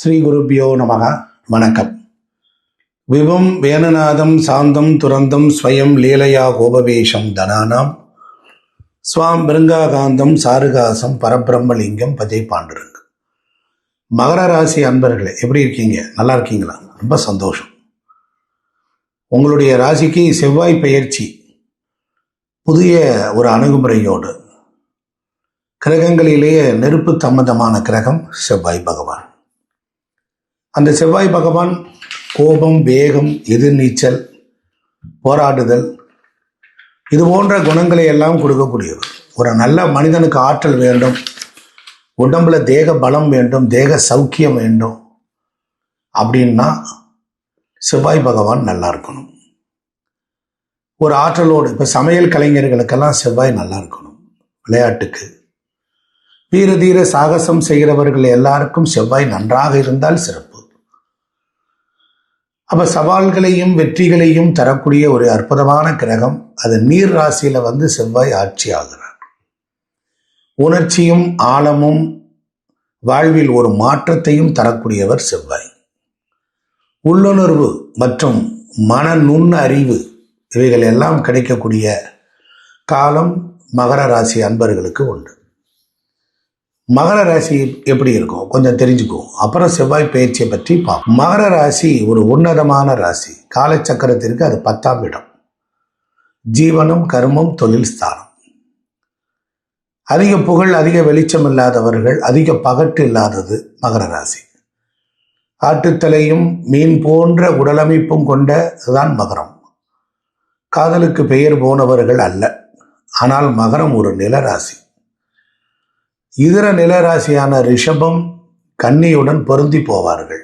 ஸ்ரீ குருப்பியோ நமக. வணக்கம். விபம் வேணநாதம் சாந்தம் துரந்தம் ஸ்வயம் லீலையா கோபவேஷம் தனானாம். ஸ்வாம் பிருங்காகாந்தம் சாருகாசம் பரபிரம்மலிங்கம் பஜை பாண்டுருங்க மகர ராசி அன்பர்களே எப்படி இருக்கீங்க? நல்லா இருக்கீங்களா? ரொம்ப சந்தோஷம். உங்களுடைய ராசிக்கு செவ்வாய் பெயர்ச்சி. புதிய ஒரு அணுகுமுறையோடு. கிரகங்களிலேயே நெருப்பு சம்பந்தமான கிரகம் செவ்வாய் பகவான். அந்த செவ்வாய் பகவான் கோபம் வேகம் எதிர்நீச்சல் போராடுதல் இது போன்ற குணங்களை எல்லாம் கொடுக்கக்கூடியவர். ஒரு நல்ல மனிதனுக்கு ஆற்றல் வேண்டும். உடம்புல தேக பலம் வேண்டும் தேக சௌக்கியம் வேண்டும். அப்படின்னா செவ்வாய் பகவான் நல்லா இருக்கணும். ஒரு ஆற்றலோடு இப்போ சமையல் கலைஞர்களுக்கெல்லாம் செவ்வாய் நல்லா இருக்கணும். விளையாட்டுக்கு. வீர தீர சாகசம் செய்கிறவர்கள் எல்லாருக்கும் செவ்வாய் நன்றாக இருந்தால் சிறப்பு. அப்ப சவால்களையும் வெற்றிகளையும் தரக்கூடிய ஒரு அற்புதமான கிரகம் அது நீர் ராசியில வந்து செவ்வாய் ஆட்சி ஆகிறார். உணர்ச்சியும் ஆழமும் வாழ்வில் ஒரு மாற்றத்தையும் தரக்கூடியவர் செவ்வாய். உள்ளுணர்வு மற்றும் மன நுண் அறிவு இவைகள் எல்லாம் கிடைக்கக்கூடிய காலம் மகர ராசி அன்பர்களுக்கு உண்டு. மகர ராசி எப்படி இருக்கும் கொஞ்சம் தெரிஞ்சுக்கும் அப்புறம் செவ்வாய் பயிற்சியை பற்றி பார்ப்போம். மகர ராசி ஒரு உன்னதமான ராசி. காலச்சக்கரத்திற்கு அது பத்தாம் இடம். ஜீவனம் கர்மம் தொழில் ஸ்தானம். அதிக புகழ் அதிக வெளிச்சம் இல்லாதவர்கள் அதிக பகட்டு இல்லாதது மகர ராசி. ஆட்டுத்தலையும் மீன் போன்ற உடலமைப்பும் கொண்ட தான் மகரம். காதலுக்கு பெயர் போனவர்கள் அல்ல. ஆனால் மகரம் ஒரு நிலராசி இதர நிலராசியான ரிஷபம் கன்னியுடன் பொருந்தி போவார்கள்.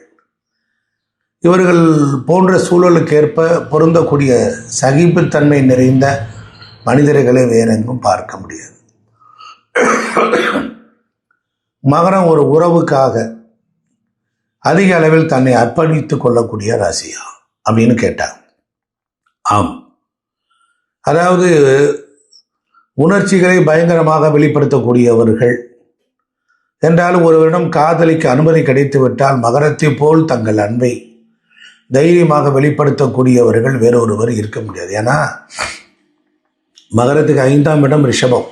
இவர்கள் போன்ற சூழலுக்கு ஏற்ப பொருந்தக்கூடிய சகிப்புத்தன்மை நிறைந்த மனிதர்களை வேறெங்கும் பார்க்க முடியாது. மகரம் ஒரு உறவுக்காக அதிக அளவில் தன்னை அர்ப்பணித்துக் கொள்ளக்கூடிய ராசியா அப்படின்னு கேட்டாங்க. ஆம். அதாவது உணர்ச்சிகளை பயங்கரமாக வெளிப்படுத்தக்கூடியவர்கள் என்றாலும் ஒருவரிடம் காதலிக்க அனுமதி கிடைத்துவிட்டால் மகரத்தை போல் தங்கள் அன்பை தைரியமாக வெளிப்படுத்தக்கூடியவர்கள் வேறொருவர் இருக்க முடியாது. ஏன்னா மகரத்துக்கு ஐந்தாம் இடம் ரிஷபம்.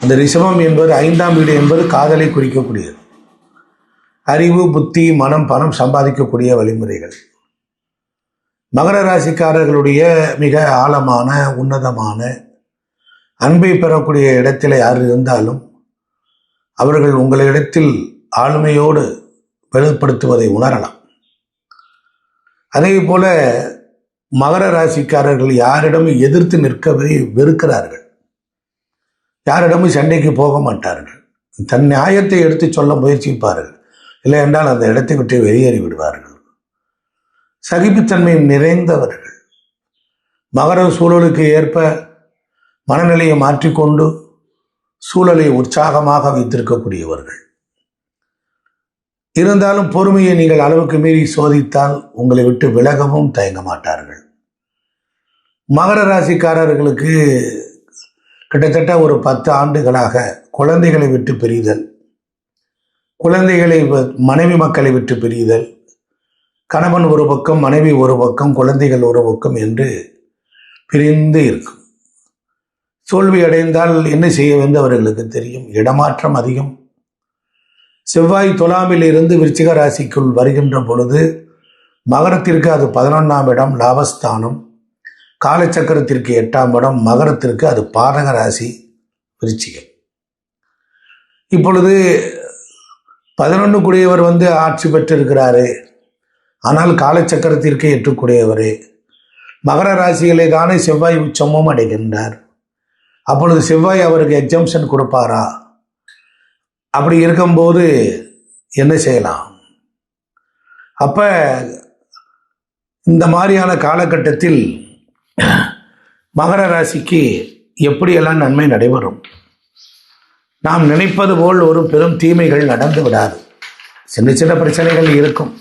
அந்த ரிஷபம் என்பது ஐந்தாம் வீடு என்பது காதலை குறிக்கக்கூடியது. அறிவு புத்தி மனம் பணம் சம்பாதிக்கக்கூடிய வழிமுறைகள். மகர ராசிக்காரர்களுடைய மிக ஆழமான உன்னதமான அன்பை பெறக்கூடிய இடத்தில் யார் இருந்தாலும் அவர்கள் உங்களிடத்தில் ஆளுமையோடு வெளிப்படுத்துவதை உணரலாம். அதே போல மகர ராசிக்காரர்கள் யாரிடமும் எதிர்த்து நிற்கவே வெறுக்கிறார்கள். யாரிடமும் சண்டைக்கு போக மாட்டார்கள். தன் நியாயத்தை எடுத்து சொல்ல முயற்சிப்பார்கள். இல்லை என்றால் அந்த இடத்தை விட்டு வெளியேறி விடுவார்கள். சகிப்புத்தன்மை நிறைந்தவர்கள். மகர சூழலுக்கு ஏற்ப மனநிலையை மாற்றிக்கொண்டு சூழலை உற்சாகமாக வைத்திருக்கக்கூடியவர்கள். இருந்தாலும் பொறுமையை நீங்கள் அளவுக்கு மீறி சோதித்தால் உங்களை விட்டு விலகவும் தயங்க மாட்டார்கள் மகர ராசிக்காரர்களுக்கு கிட்டத்தட்ட ஒரு பத்து ஆண்டுகளாக குழந்தைகளை விட்டு பிரிதல் குழந்தைகளை மனைவி மக்களை விட்டு பிரிதல் கணவன் ஒரு பக்கம் மனைவி ஒரு பக்கம் குழந்தைகள் ஒரு பக்கம் என்று பிரிந்து இருக்கும். தோல்வி அடைந்தால் என்ன செய்ய வேண்டும் அவர்களுக்கு தெரியும். இடமாற்றம் அதிகம். செவ்வாய் துலாமில் இருந்து விருச்சிக ராசிக்குள் வருகின்ற பொழுது மகரத்திற்கு அது பதினொன்றாம் இடம் லாபஸ்தானம். காலச்சக்கரத்திற்கு எட்டாம் இடம் மகரத்திற்கு அது பாதக ராசி விருச்சிகம். இப்பொழுது பதினொன்று கூடியவர் வந்து ஆட்சி பெற்றிருக்கிறாரு. ஆனால் காலச்சக்கரத்திற்கு எட்டுக்குடையவர் மகர ராசிகளை தானே செவ்வாய் உச்சமும் அடைகின்றார். அப்பொழுது செவ்வாய் அவருக்கு எக்ஸம்ஷன் கொடுப்பாரா? அப்படி இருக்கும்போது என்ன செய்யலாம்? அப்போ இந்த மாதிரியான காலகட்டத்தில் மகர ராசிக்கு எப்படியெல்லாம் நன்மை நடைபெறும்? நாம் நினைப்பது போல் ஒரு பெரும் தீமைகள் நடந்து விடாது. சின்ன சின்ன பிரச்சனைகள் இருக்கும்.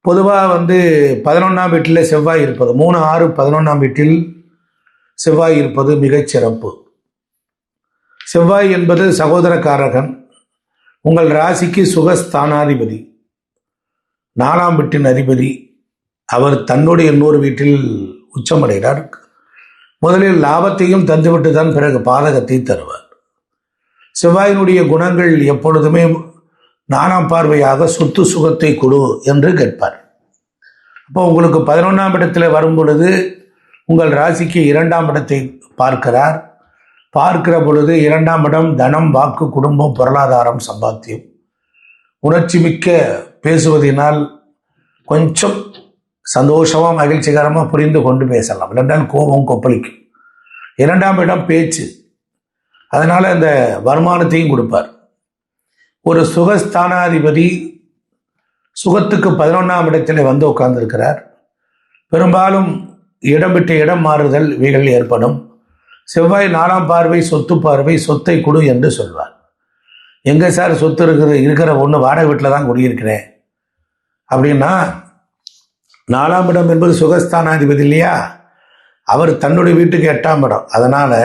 பொதுவாக வந்து பதினொன்றாம் வீட்டில் செவ்வாய் இருப்பது மூணு ஆறு பதினொன்றாம் வீட்டில் செவ்வாய் இருப்பது மிகச் சிறப்பு. செவ்வாய் என்பது சகோதரக்காரகன். உங்கள் ராசிக்கு சுகஸ்தானாதிபதி. நாலாம் வீட்டின் அதிபதி. அவர் தன்னுடைய இன்னொரு வீட்டில் உச்சமடைகிறார். முதலில் லாபத்தையும் தந்துவிட்டு தான் பிறகு பாதகத்தை தருவார். செவ்வாயினுடைய குணங்கள் எப்பொழுதுமே நானாம் பார்வையாக சொத்து சுகத்தை கொடு என்று கேட்பார். அப்போ உங்களுக்கு பதினொன்றாம் இடத்துல வரும் பொழுது உங்கள் ராசிக்கு இரண்டாம் இடத்தை பார்க்கிறார். பார்க்கிற பொழுது இரண்டாம் இடம் தனம் வாக்கு குடும்பம் பொருளாதாரம் சம்பாத்தியம். உணர்ச்சி மிக்க பேசுவதனால் கொஞ்சம் சந்தோஷமாக மகிழ்ச்சிகரமாக புரிந்து கொண்டு பேசலாம். இல்லைன்றால் கோபம் கொப்பளிக்கும். இரண்டாம் இடம் பேச்சு. அதனால் அந்த வருமானத்தையும் கொடுப்பார். ஒரு சுகஸ்தானாதிபதி சுகத்துக்கு பதினொன்றாம் இடத்தில் வந்து உட்கார்ந்திருக்கிறார். பெரும்பாலும் இடம் விட்டு இடம் மாறுதல் இவைகள் ஏற்படும். செவ்வாய் நாலாம் பார்வை சொத்து பார்வை சொத்தை கொடு என்று சொல்வார். எங்கே சார் சொத்து இருக்குது இருக்கிற ஒன்று வாடகை வீட்டில் தான் குடியிருக்கிறேன். அப்படின்னா நாலாம் இடம் என்பது சுகஸ்தானாதிபதி இல்லையா? அவர் தன்னுடைய வீட்டுக்கு எட்டாம் இடம். அதனால்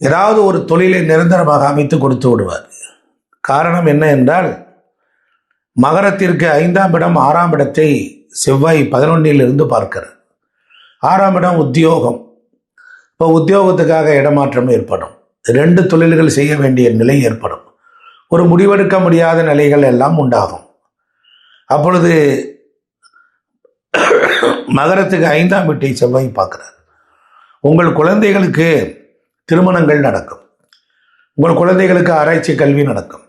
ஏதாவது ஒரு தொழிலை நிரந்தரமாக அமைத்து கொடுத்து விடுவார். காரணம் என்ன என்றால் மகரத்திற்கு ஐந்தாம் இடம் ஆறாம் இடத்தை செவ்வாய் பதினொன்னிலிருந்து பார்க்கிறார். ஆறாம் இடம் உத்தியோகம். இப்போ உத்தியோகத்துக்காக இடமாற்றம் ஏற்படும். ரெண்டு தொழில்கள் செய்ய வேண்டிய நிலை ஏற்படும். ஒரு முடிவெடுக்க முடியாத நிலைகள் எல்லாம் உண்டாகும். அப்பொழுது மகரத்துக்கு ஐந்தாம் வீட்டை செவ்வாய் பார்க்குறார். உங்கள் குழந்தைகளுக்கு திருமணங்கள் நடக்கும். உங்கள் குழந்தைகளுக்கு ஆராய்ச்சி கல்வி நடக்கும்.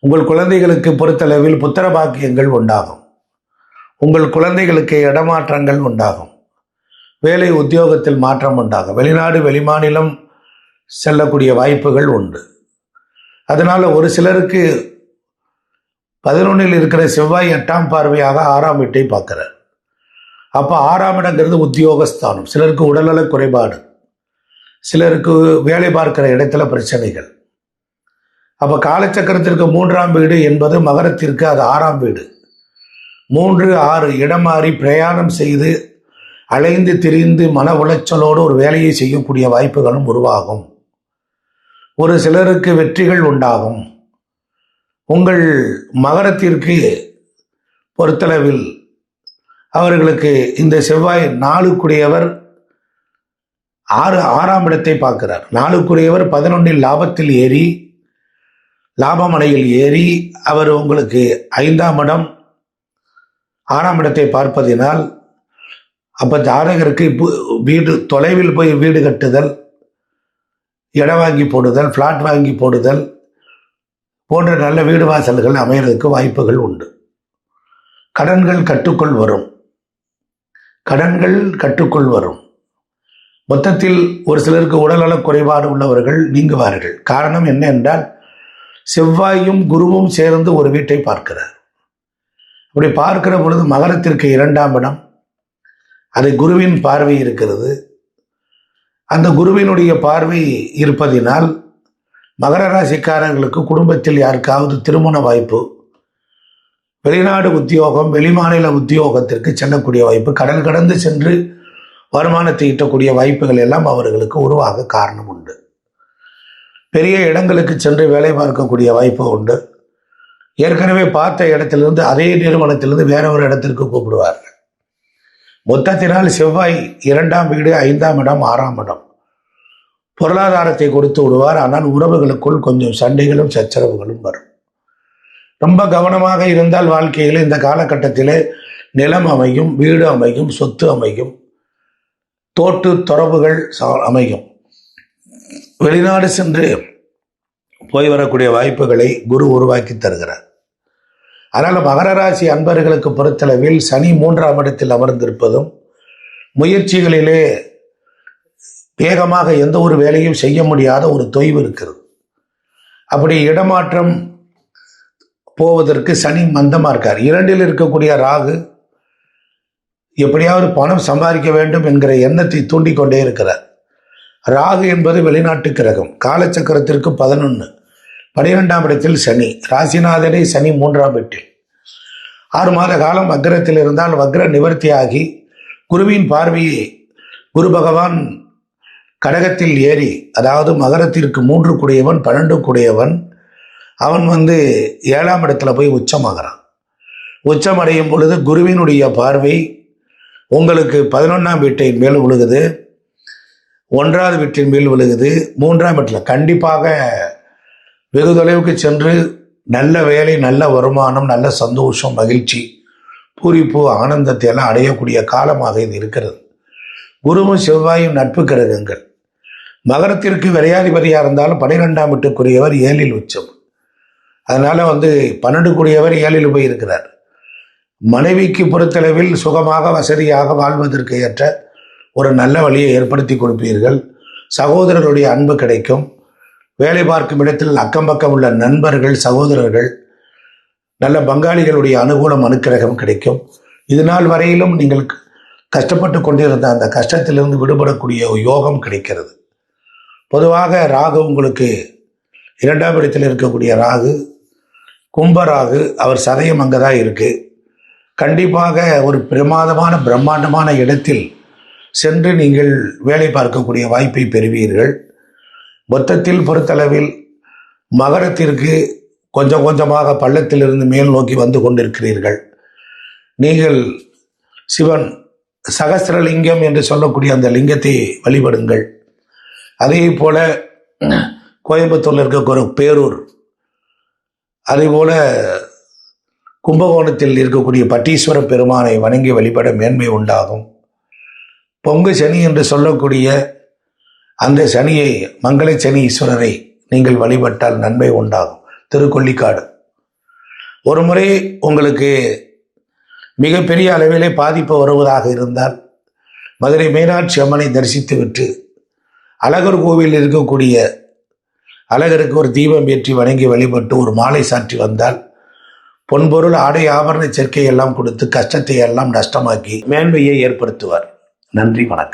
உங்கள் குழந்தைகளுக்கு பொறுத்தளவில் புத்திர பாக்கியங்கள் உண்டாகும். உங்கள் குழந்தைகளுக்கு இடமாற்றங்கள் உண்டாகும். வேலை உத்தியோகத்தில் மாற்றம் உண்டாகும். வெளிநாடு வெளிமாநிலம் செல்லக்கூடிய வாய்ப்புகள் உண்டு. அதனால் ஒரு சிலருக்கு பதினொன்றில் இருக்கிற செவ்வாய் எட்டாம் பார்வையாக ஆறாம் வீட்டை பார்க்குறார். அப்போ ஆறாம் இடங்கிறது உத்தியோகஸ்தானம். சிலருக்கு உடல்நல குறைபாடு. சிலருக்கு வேலை பார்க்கிற இடத்துல பிரச்சனைகள். அப்போ காலச்சக்கரத்திற்கு மூன்றாம் வீடு என்பது மகரத்திற்கு அது ஆறாம் வீடு. மூன்று ஆறு இடம் மாறி பிரயாணம் செய்து அலைந்து திரிந்து மன உளைச்சலோடு ஒரு வேலையை செய்யக்கூடிய வாய்ப்புகளும் உருவாகும். ஒரு சிலருக்கு வெற்றிகள் உண்டாகும். உங்கள் மகரத்திற்கு பொறுத்தளவில் அவர்களுக்கு இந்த செவ்வாய் நாளுக்குடையவர் ஆறு ஆறாம் இடத்தை பார்க்கிறார். நாளுக்குரியவர் பதினொன்றில் லாபத்தில் ஏறி லாபமடையில் ஏறி அவர் உங்களுக்கு ஐந்தாம் இடம் ஆறாம் இடத்தை பார்ப்பதினால் அப்போ ஜாதகருக்கு இப்போ வீடு தொலைவில் போய் வீடு கட்டுதல் இடம் வாங்கி போடுதல் ஃப்ளாட் வாங்கி போடுதல் போன்ற நல்ல வீடு வாசல்கள் அமைகிறதுக்கு வாய்ப்புகள் உண்டு. கடன்கள் கட்டுக்குள் வரும். கடன்கள் கட்டுக்குள் வரும். மொத்தத்தில் ஒரு சிலருக்கு உடல்நலக் குறைபாடு உள்ளவர்கள் நீங்குவார்கள். காரணம் என்ன என்றால் செவ்வாயும் குருவும் சேர்ந்து ஒரு வீட்டை பார்க்கிறார். இப்படி பார்க்கிற பொழுது மகரத்திற்கு இரண்டாம் இடம். அது குருவின் பார்வை இருக்கிறது. அந்த குருவினுடைய பார்வை இருப்பதினால் மகர ராசிக்காரர்களுக்கு குடும்பத்தில் யாருக்காவது திருமண வாய்ப்பு வெளிநாடு உத்தியோகம் வெளிமாநில உத்தியோகத்திற்கு செல்லக்கூடிய வாய்ப்பு கடல் கடந்து சென்று வருமானத்தை ஈட்டக்கூடிய வாய்ப்புகள் எல்லாம் அவர்களுக்கு உருவாக காரணம் உண்டு. பெரிய இடங்களுக்கு சென்று வேலை பார்க்கக்கூடிய வாய்ப்பு உண்டு. ஏற்கனவே பார்த்த இடத்திலிருந்து அதே நிறுவனத்திலிருந்து வேற ஒரு இடத்திற்கு கூப்பிடுவார்கள். மொத்தத்தினால் செவ்வாய் இரண்டாம் வீடு ஐந்தாம் இடம் ஆறாம் இடம். பொருளாதாரத்தை கொடுத்து விடுவார். ஆனால் உறவுகளுக்குள் கொஞ்சம் சண்டைகளும் சச்சரவுகளும் வரும். ரொம்ப கவனமாக இருந்தால் வாழ்க்கையில் இந்த காலகட்டத்திலே நிலம் அமையும் வீடு அமையும் சொத்து அமையும் தோட்டு தொடர்புகள் அமையும். வெளிநாடு சென்று போய் வரக்கூடிய வாய்ப்புகளை குரு உருவாக்கி தருகிறார். அதனால் மகர ராசி அன்பர்களுக்கு பொறுத்தளவில் சனி மூன்றாம் இடத்தில் அமர்ந்திருப்பதும் முயற்சிகளிலே வேகமாக எந்த ஒரு வேலையும் செய்ய முடியாத ஒரு தொய்வு இருக்கிறது. அப்படி இடமாற்றம் போவதற்கு சனி மந்தமாக இருக்கார். இரண்டில் இருக்கக்கூடிய ராகு எப்படியாவது பணம் சம்பாதிக்க வேண்டும் என்கிற எண்ணத்தை தூண்டிக்கொண்டே இருக்கிறார். ராகு என்பது வெளிநாட்டு கிரகம். காலச்சக்கரத்திற்கு பதினொன்று பனிரெண்டாம் இடத்தில் சனி. ராசிநாதனை சனி மூன்றாம் வீட்டில். ஆறு மாத காலம் வக்ரத்தில் இருந்தால் வக்ர நிவர்த்தியாகி குருவின் பார்வையை குரு பகவான் கடகத்தில் ஏறி அதாவது மகரத்திற்கு மூன்று குடையவன் பன்னெண்டு குடையவன் அவன் வந்து ஏழாம் இடத்துல போய் உச்சமாகிறான். உச்சம் அடையும் பொழுது குருவினுடைய பார்வை உங்களுக்கு பதினொன்றாம் வீட்டை மேல் விழுகுது ஒன்றாவது வீட்டின் மேல் விழுகுது. மூன்றாம் வீட்டில் கண்டிப்பாக வெகு தொலைவுக்கு சென்று நல்ல வேலை நல்ல வருமானம் நல்ல சந்தோஷம் மகிழ்ச்சி பூரிப்பு ஆனந்தத்தை எல்லாம் அடையக்கூடிய காலமாக இது இருக்கிறது. குருவும் செவ்வாயும் நட்பு கிரகங்கள் மகரத்திற்கு விரையாதிபதியாக இருந்தாலும் பனிரெண்டாம் வீட்டுக்குரியவர் ஏழில் உச்சம். அதனால் வந்து பன்னெண்டு கூடியவர் ஏழில் போய் இருக்கிறார் மனைவிக்கு பொறுத்தளவில் சுகமாக வசதியாக வாழ்வதற்கு ஏற்ற ஒரு நல்ல வழியை ஏற்படுத்தி கொடுப்பீர்கள். சகோதரருடைய அன்பு கிடைக்கும். வேலை பார்க்கும் இடத்தில் அக்கம் பக்கம் உள்ள நண்பர்கள் சகோதரர்கள் நல்ல பங்காளிகளுடைய அனுகூலம் அனுக்கிரகம் கிடைக்கும். இது நாள் வரையிலும் நீங்கள் கஷ்டப்பட்டு கொண்டிருந்த அந்த கஷ்டத்திலிருந்து விடுபடக்கூடிய யோகம் கிடைக்கிறது. பொதுவாக ராகு உங்களுக்கு இரண்டாம் இடத்தில் இருக்கக்கூடிய ராகு கும்பராகு அவர் சதயம் அங்கே தான் இருக்குது கண்டிப்பாக ஒரு பிரமாதமான பிரம்மாண்டமான இடத்தில் சென்று நீங்கள் வேலை பார்க்கக்கூடிய வாய்ப்பை பெறுவீர்கள். மொத்தத்தில் பொறுத்தளவில் மகரத்திற்கு கொஞ்சம் கொஞ்சமாக பள்ளத்திலிருந்து மேல் நோக்கி வந்து கொண்டிருக்கிறீர்கள். நீங்கள் சிவன் சகசிரலிங்கம் என்று சொல்லக்கூடிய அந்த லிங்கத்தை வழிபடுங்கள். அதே போல கோயம்புத்தூரில் இருக்கக்கூடிய பேரூர் அதே போல கும்பகோணத்தில் இருக்கக்கூடிய பட்டீஸ்வர பெருமானை வணங்கி வழிபட மேன்மை உண்டாகும். பொங்கு சனி என்று சொல்லக்கூடிய அந்த சனியை மங்கள சனி ஈஸ்வரரை நீங்கள் வழிபட்டால் நன்மை உண்டாகும். திருக்கொள்ளிக்காடு ஒரு முறை உங்களுக்கு மிகப்பெரிய அளவிலே பாதிப்பு வருவதாக இருந்தால் மதுரை மீனாட்சி அம்மனை தரிசித்துவிட்டு அழகர் கோவிலில் இருக்கக்கூடிய அழகருக்கு ஒரு தீபம் ஏற்றி வணங்கி வழிபட்டு ஒரு மாலை சாற்றி வந்தால் பொன்பொருள் ஆடை ஆபரண சேர்க்கை எல்லாம் கொடுத்து கஷ்டத்தை எல்லாம் நஷ்டமாக்கி மேன்மையை ஏற்படுத்துவார். நன்றி வணக்கம்.